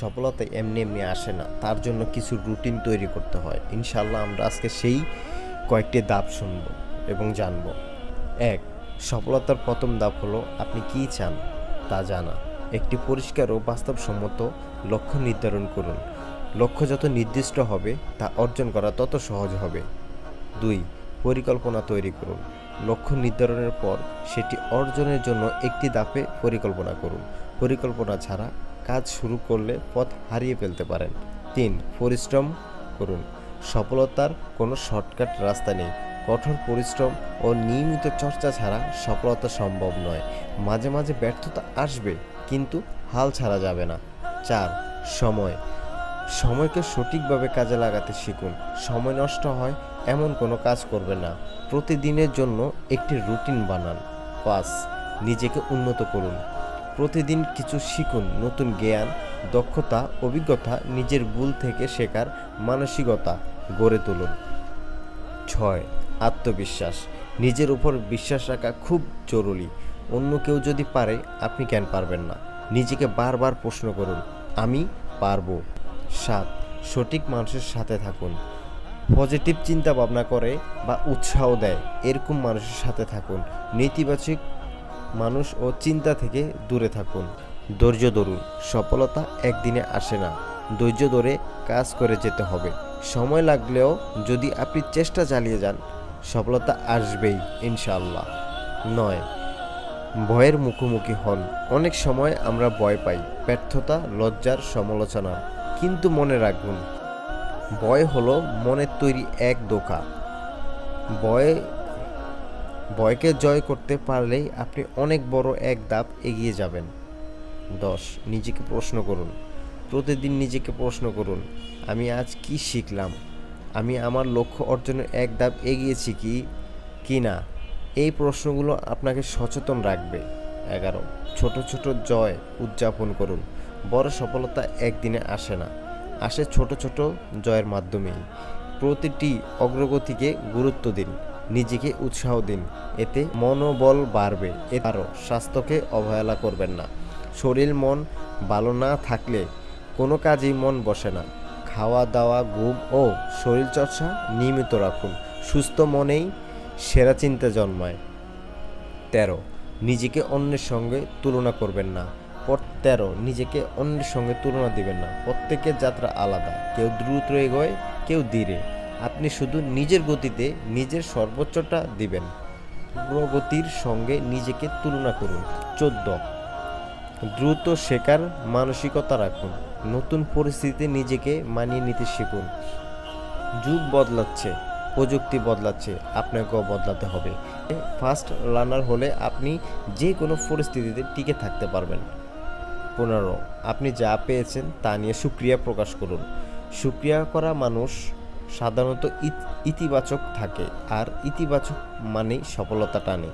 সফলতা এমনি এমনি আসে না। তার জন্য কিছু রুটিন তৈরি করতে হয়। ইনশাল্লাহ আমরা আজকে সেই কয়েকটি ধাপ শুনব এবং জানব। এক, সফলতার প্রথম ধাপ হলো, আপনি কী চান তা জানা। একটি পরিষ্কার ও বাস্তবসম্মত লক্ষ্য নির্ধারণ করুন। লক্ষ্য যত নির্দিষ্ট হবে, তা অর্জন করা তত সহজ হবে। দুই, পরিকল্পনা তৈরি করুন। লক্ষ্য নির্ধারণের পর সেটি অর্জনের জন্য একটি দাপে পরিকল্পনা করুন। পরিকল্পনা ছাড়া কাজ শুরু করলে পথ হারিয়ে ফেলতে পারেন। তিন, পরিশ্রম করুন। সফলতার কোনো শর্টকাট রাস্তা নেই। কঠোর পরিশ্রম ও নিয়মিত চর্চা ছাড়া সফলতা সম্ভব নয়। মাঝে মাঝে ব্যর্থতা আসবে, কিন্তু হাল ছাড়া যাবে না। চার, সময়। সময়কে সঠিকভাবে কাজে লাগাতে শিখুন। সময় নষ্ট হয়, এমন কোনো কাজ করবে না। প্রতিদিনের জন্য একটি রুটিন বানান। পাঁচ, নিজেকে উন্নত করুন। প্রতিদিন কিছু শিখুন, নতুন জ্ঞান, দক্ষতা, অভিজ্ঞতা নিজের ভুল থেকে শেখার মানসিকতা গড়ে তুলুন। ছয়, আত্মবিশ্বাস। নিজের উপর বিশ্বাস রাখা খুব জরুরি। অন্য কেউ যদি পারে, আপনি কেন পারবেন না? নিজেকে বারবার প্রশ্ন করুন, আমি পারব? সাত, সঠিক মানুষের সাথে থাকুন। পজিটিভ চিন্তা ভাবনা করে বা উৎসাহ দেয়, এরকম মানুষের সাথে থাকুন। নেতিবাচক মানুষ ও চিন্তা থেকে দূরে থাকুন। ধৈর্য ধরুন, সফলতা একদিনে আসে না। ধৈর্য ধরে কাজ করে যেতে হবে। সময় লাগলেও যদি আপনি চেষ্টা চালিয়ে যান, সফলতা আসবেই ইনশাল্লাহ নয়, ভয়ের মুখোমুখি হন। অনেক সময় আমরা ভয় পাই, ব্যর্থতা, লজ্জার সমালোচনা। কিন্তু মনে রাখুন, ভয় হলো মনের তৈরি এক দোকা। ভয় ভয়কে জয় করতে পারলেই আপনি অনেক বড় এক ধাপ এগিয়ে যাবেন। দশ, নিজেকে প্রশ্ন করুন। প্রতিদিন নিজেকে প্রশ্ন করুন, আমি আজ কি শিখলাম? আমি আমার লক্ষ্য অর্জনের এক ধাপ এগিয়েছি কি কি না? এই প্রশ্নগুলো আপনাকে সচেতন রাখবে। এগারো, ছোট ছোট জয় উদযাপন করুন। বড় সফলতা একদিনে আসে না। আসে ছোট ছোট জয়ের মাধ্যমেই। প্রতিটি অগ্রগতিকে গুরুত্ব দিন। নিজেকে উৎসাহ দিন। এতে মনোবল বাড়বে। এ আরও স্বাস্থ্যকে অবহেলা করবেন না। শরীর মন ভালো না থাকলে কোনো কাজেই মন বসে না। খাওয়া দাওয়া, ঘুম ও শরীরচর্চা নিয়মিত রাখুন। সুস্থ মনেই সেরা চিন্তা জন্মায়। তেরো, নিজেকে অন্যের সঙ্গে তুলনা করবেন না। তেরো, নিজেকে অন্যের সঙ্গে তুলনা দিবেন না। প্রত্যেকের যাত্রা আলাদা। কেউ দ্রুত এগোয়, কেউ ধীরে। আপনি শুধু নিজের গতিতে নিজের সর্বোচ্চটা দিবেন। প্রগতির সঙ্গে নিজেকে তুলনা করুন। চোদ্দ। দ্রুত শেখার মানসিকতা রাখুন। নতুন পরিস্থিতিতে নিজেকে মানিয়ে নিতে শিখুন। যুগ বদলাচ্ছে, প্রযুক্তি বদলাচ্ছে, আপনাকেও বদলাতে হবে। ফার্স্ট লার্নার হলে আপনি যে কোনো পরিস্থিতিতে টিকে থাকতে পারবেন। পনেরো। আপনি যা পেয়েছেন তা নিয়ে সুক্রিয়া প্রকাশ করুন। সুক্রিয়া করা মানুষ সাধারণত ইত- ইতিবাচক থাকে। আর ইতিবাচক মানেই সফলতা টানে।